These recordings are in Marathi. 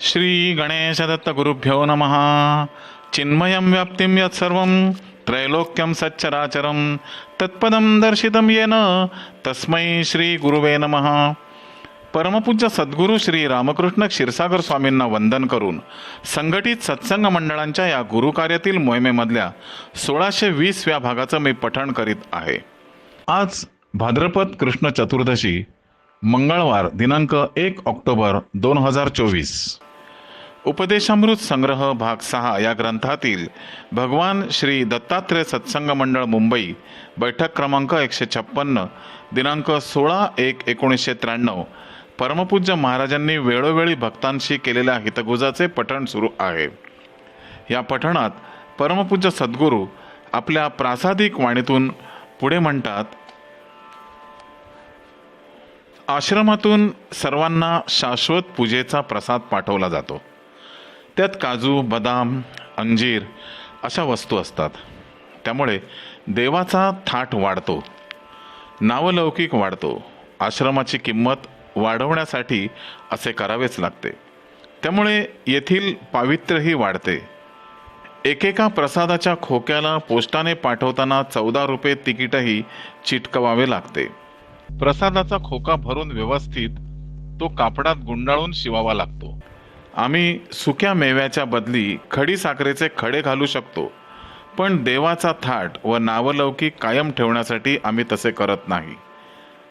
श्री गणेशदत्त गुरुभ्यो नमः। चिन्मयं व्याप्तिं यत्सर्वं त्रैलोक्यं सच्चराचरं तत्पदं दर्शितं येन तस्मै श्री गुरुवे नमः। परमपूज्य सद्गुरू श्री रामकृष्ण क्षीरसागर स्वामींना वंदन करून संघटित सत्संग मंडळांच्या या गुरुकार्यातील मोहिमेमधल्या सोळाशे वीसव्या भागाचं मी पठण करीत आहे. आज भाद्रपद कृष्ण चतुर्दशी मंगळवार दिनांक एक ऑक्टोबर दोन हजार चोवीस. उपदेशामृत संग्रह भाग सहा या ग्रंथातील भगवान श्री दत्तात्रेय सत्संग मंडळ मुंबई बैठक क्रमांक एकशे छप्पन्न दिनांक सोळा एक एकोणीसशे त्र्याण्णव. परमपूज्य महाराजांनी वेळोवेळी भक्तांशी केलेल्या हितगुजाचे पठण सुरू आहे. या पठणात परमपूज्य सद्गुरू आपल्या प्रासादिक वाणीतून पुढे म्हणतात आश्रमातून सर्वांना शाश्वत पूजेचा प्रसाद पाठवला जातो. त्यात काजू बदाम अंजीर अशा वस्तू असतात. त्यामुळे देवाचा थाट वाढतो. नावलौकिक वाढतो. आश्रमाची किंमत वाढवण्यासाठी असे करावेच लागते. त्यामुळे येथील पावित्र्यही वाढते. एकेका प्रसादाच्या खोक्याला पोस्टाने पाठवताना चौदा रुपये तिकीटही चिटकवावे लागते. प्रसादाचा खोका भरून व्यवस्थित तो कापडात गुंडाळून शिवावा लागतो. आम्ही सुक्या मेव्याच्या बदली खडी साखरेचे खडे घालू शकतो पण देवाचा थाट व नावलौकिक कायम ठेवण्यासाठी आम्ही तसे करत नाही.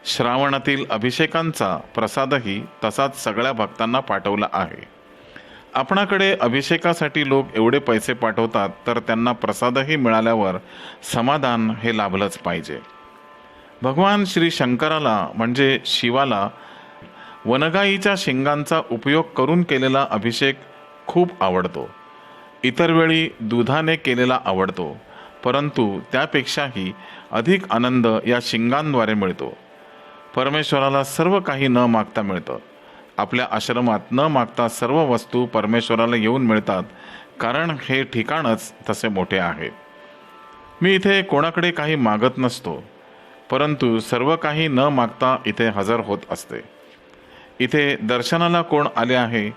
श्रावणातील अभिषेकांचा प्रसादही तसाच सगळ्या भक्तांना पाठवला आहे. आपणाकडे अभिषेकासाठी लोक एवढे पैसे पाठवतात तर त्यांना प्रसादही मिळाल्यावर समाधान हे लाभलंच पाहिजे. भगवान श्री शंकराला म्हणजे शिवाला वनगाईच्या शिंगांचा उपयोग करून केलेला अभिषेक खूप आवडतो. इतर वेळी दुधाने केलेला आवडतो परंतु त्यापेक्षाही अधिक आनंद या शिंगांद्वारे मिळतो. परमेश्वराला सर्व काही न मागता मिळतं. आपल्या आश्रमात न मागता सर्व वस्तू परमेश्वराला येऊन मिळतात कारण हे ठिकाणच तसे मोठे आहे. मी इथे कोणाकडे काही मागत नसतो परंतु सर्व काही न मागता इथे हजर होत असते. इथे दर्शनाला कोण आले आहे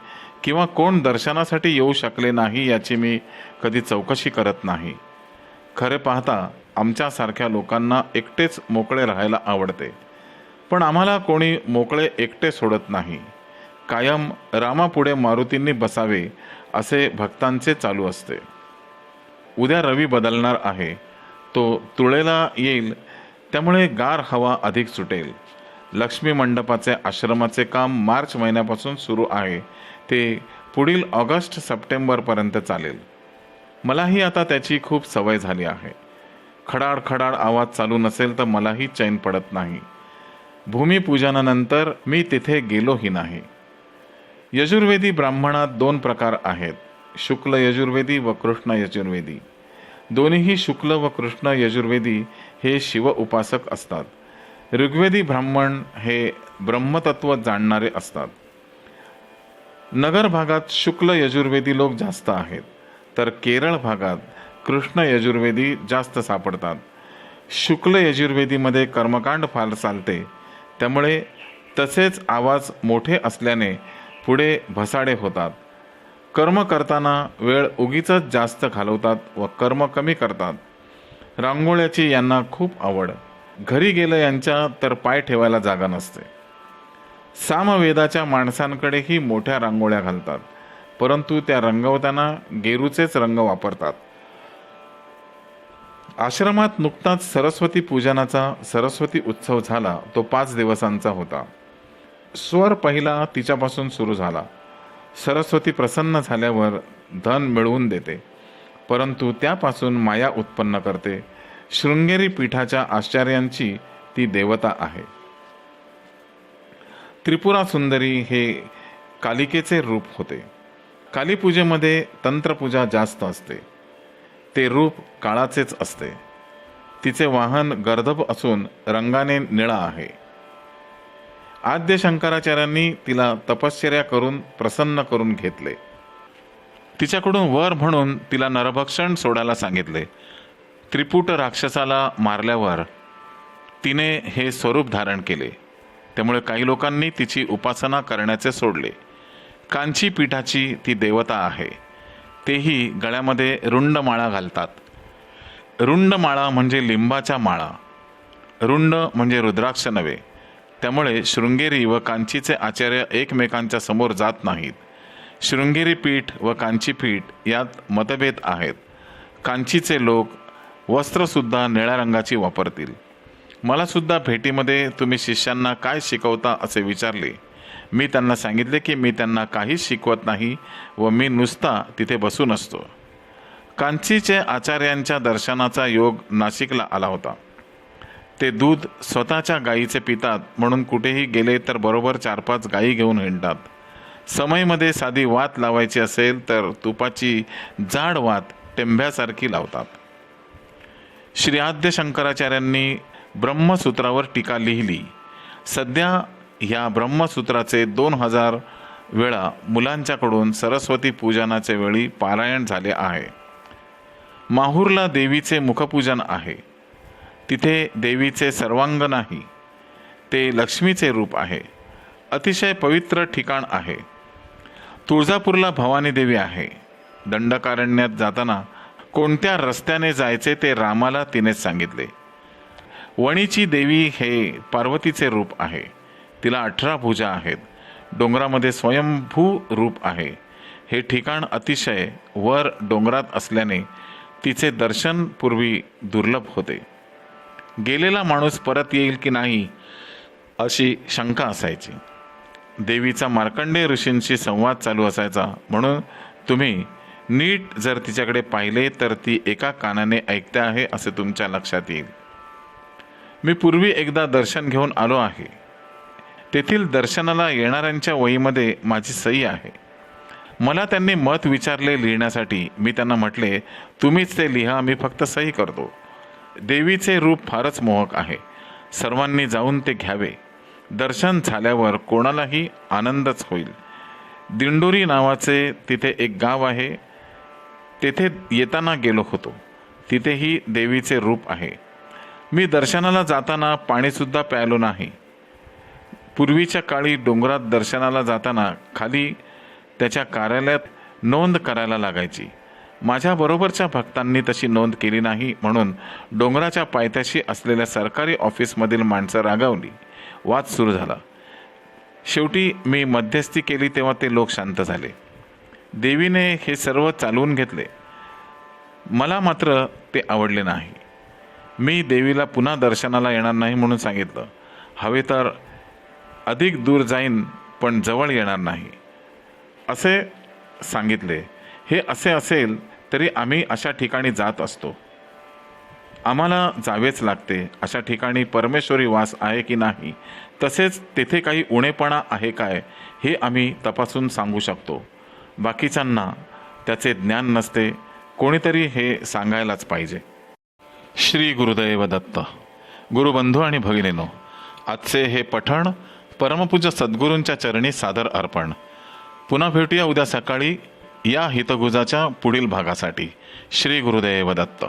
किंवा कोण दर्शनासाठी येऊ शकले नाही याची मी कधी चौकशी करत नाही. खरे पाहता आमच्यासारख्या लोकांना एकटेच मोकळे राहायला आवडते. पण आम्हाला कोणी मोकळे एकटे सोडत नाही. कायम रामापुढे मारुतींनी बसावे असे भक्तांचे चालू असते. उद्या रवी बदलणार आहे. तो तुळेला येईल. त्यामुळे गार हवा अधिक सुटेल. लक्ष्मी मंडपाचे आश्रमाचे काम मार्च महिन्यापासून सुरू आहे. ते पुढील ऑगस्ट सप्टेंबरपर्यंत चालेल. मलाही आता त्याची खूप सवय झाली आहे. खडाड खडाड आवाज चालू नसेल तर मलाही चैन पडत नाही. भूमिपूजनानंतर मी तिथे गेलोही नाही. यजुर्वेदी ब्राह्मणात दोन प्रकार आहेत. शुक्ल यजुर्वेदी व कृष्ण यजुर्वेदी. दोन्हीही शुक्ल व कृष्ण यजुर्वेदी हे शिव उपासक असतात. ऋग्वेदी ब्राह्मण हे ब्रह्मतत्व जाणणारे असतात. नगर भागात शुक्ल यजुर्वेदी लोक जास्त आहेत तर केरळ भागात कृष्ण यजुर्वेदी जास्त सापडतात. शुक्ल यजुर्वेदीमध्ये कर्मकांड फार चालते त्यामुळे तसेच आवाज मोठे असल्याने पुढे भसाडे होतात. कर्म करताना वेळ उगीच जास्त घालवतात व कर्म कमी करतात. रांगोळ्याची यांना खूप आवड. घरी गेलं यांच्या तर पाय ठेवायला जागा नसते. सामवेदाच्या माणसांकडेही मोठ्या रांगोळ्या घालतात परंतु त्या रंगवताना गेरूचेच रंग वापरतात. आश्रमात नुकताच सरस्वती पूजनाचा सरस्वती उत्सव झाला तो पाच दिवसांचा होता. स्वर पहिला तिच्यापासून सुरू झाला. सरस्वती प्रसन्न झाल्यावर धन मिळवून देते परंतु त्यापासून माया उत्पन्न करते शृंगेरी पीठाच्या आश्चर्यांची ती देवता आहे. त्रिपुरा सुंदरी हे कालिकेचे रूप होते. कालीपूजेमध्ये तंत्रपूजा जास्त असते. ते रूप काळाचेच असते. तिचे वाहन गर्दभ असून रंगाने निळा आहे. आद्य शंकराचार्यांनी तिला तपश्चर्या करून प्रसन्न करून घेतले. तिच्याकडून वर म्हणून तिला नरभक्षण सोडायला सांगितले. त्रिपुट राक्षसाला मारल्यावर तिने हे स्वरूप धारण केले. त्यामुळे काही लोकांनी तिची उपासना करण्याचे सोडले. कांची पीठाची ती देवता आहे. तेही गळ्यामध्ये रुंड माळा घालतात. रुंड माळा म्हणजे लिंबाच्या माळा. रुंड म्हणजे रुद्राक्ष नव्हे. त्यामुळे शृंगेरी व कांचीचे आचार्य एकमेकांच्या समोर जात नाहीत. शृंगेरी पीठ व कांची पीठ यात मतभेद आहेत. कांचीचे लोक वस्त्रसुद्धा निळ्या रंगाची वापरतील. मलासुद्धा भेटीमध्ये तुम्ही शिष्यांना काय शिकवता असे विचारले. मी त्यांना सांगितले की मी त्यांना काहीच शिकवत नाही व मी नुसता तिथे बसून असतो. कांचीचे आचार्यांच्या दर्शनाचा योग नाशिकला आला होता. ते दूध स्वतःच्या गायीचे पितात म्हणून कुठेही गेले तर बरोबर चार पाच गायी घेऊन हिंडतात. समयमध्ये साधी वात लावायची असेल तर तुपाची जाड वात टेंभ्यासारखी लावतात. श्री आद्य शंकराचार्यांनी ब्रह्मसूत्रावर टीका लिहिली. सध्या ह्या ब्रह्मसूत्राचे दोन हजार वेळा मुलांच्याकडून सरस्वती पूजनाच्या वेळी पारायण झाले आहे. माहूरला देवीचे मुखपूजन आहे. तिथे देवीचे सर्वांग नाही. ते लक्ष्मीचे रूप आहे. अतिशय पवित्र ठिकाण आहे. तुळजापूरला भवानी देवी आहे. दंडकारण्यात जाताना कोणत्या रस्त्याने जायचे ते रामाला तिनेच सांगितले. वणीची देवी हे पार्वतीचे रूप आहे. तिला अठरा भुजा आहेत. डोंगरामध्ये स्वयंभू रूप आहे. हे ठिकाण अतिशय वर डोंगरात असल्याने तिचे दर्शन पूर्वी दुर्लभ होते. गेलेला माणूस परत येईल की नाही अशी शंका असायची. देवीचा मार्कंडेय ऋषींशी संवाद चालू असायचा म्हणून तुम्ही नीट जर तिच्याकडे पाहिले तर ती एका कानाने ऐकते आहे असे तुमच्या लक्षात येईल. मी पूर्वी एकदा दर्शन घेऊन आलो आहे. तेथील दर्शनाला येणाऱ्यांच्या वहीमध्ये माझी सही आहे. मला त्यांनी मत विचारले लिहिण्यासाठी. मी त्यांना म्हटले तुम्हीच ते लिहा मी फक्त सही करतो. देवीचे रूप फारच मोहक आहे. सर्वांनी जाऊन ते घ्यावे. दर्शन झाल्यावर कोणालाही आनंदच होईल. दिंडोरी नावाचे तिथे एक गाव आहे. तेथे येताना गेलो होतो. तिथेही देवीचे रूप आहे. मी दर्शनाला जाताना पाणीसुद्धा प्यायलो नाही. पूर्वीच्या काळी डोंगरात दर्शनाला जाताना खाली त्याच्या कार्यालयात नोंद करायला लागायची. माझ्याबरोबरच्या भक्तांनी तशी नोंद केली नाही म्हणून डोंगराच्या पायथ्याशी असलेल्या सरकारी ऑफिसमधील माणसं रागावली. वाद सुरू झाला. शेवटी मी मध्यस्थी केली तेव्हा ते लोक शांत झाले. देवीने हे सर्व चालवून घेतले. मला मात्र ते आवडले नाही. मी देवीला पुन्हा दर्शनाला येणार नाही म्हणून सांगितलं. हवे तर अधिक दूर जाईन पण जवळ येणार नाही. असे सांगितले. हे असे असेल तरी आम्ही अशा ठिकाणी जात असतो. आम्हाला जावेच लागते. अशा ठिकाणी परमेश्वरी वास आहे की नाही? तसेच तेथे काही उणेपणा आहे काय? हे आम्ही तपासून सांगू शकतो. बाकीच्यांना त्याचे ज्ञान नसते कोणीतरी हे सांगायलाच पाहिजे. श्री गुरुदैव दत्त गुरुबंधू आणि भगिनीनो आजचे हे पठण परमपूज्य सद्गुरूंच्या चरणी सादर अर्पण. पुन्हा भेटूया उद्या सकाळी या हितगुजाच्या पुढील भागासाठी. श्री गुरुदैव दत्त.